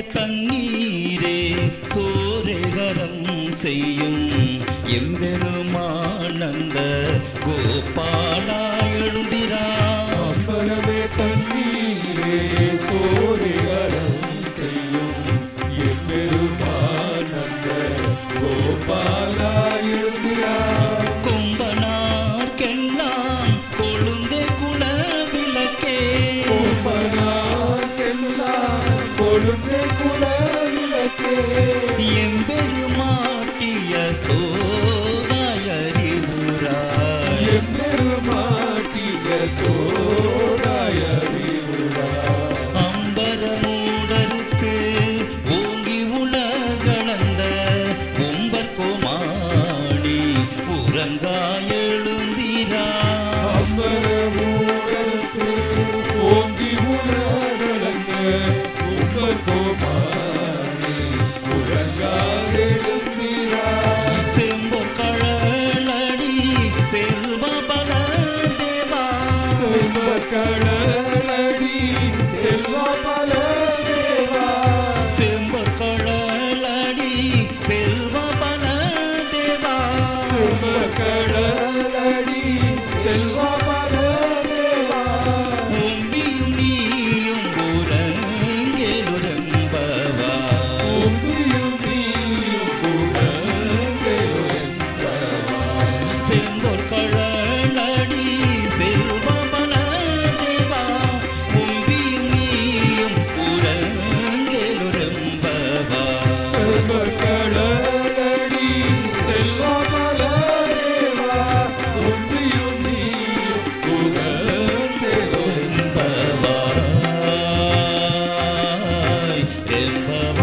தண்ணீரே சோரேகரம் செய்யும். எம்பெருமானந்த கோபாலா எழுந்திரா. அம்பலமே தண்ணீரே சோரேகரம் செய்யும். எம்பெருமானந்த கோபாலா எழுந்திரா. சோதாயறிவுரா எம்பெருமாட்டிய சோ செல்வா in the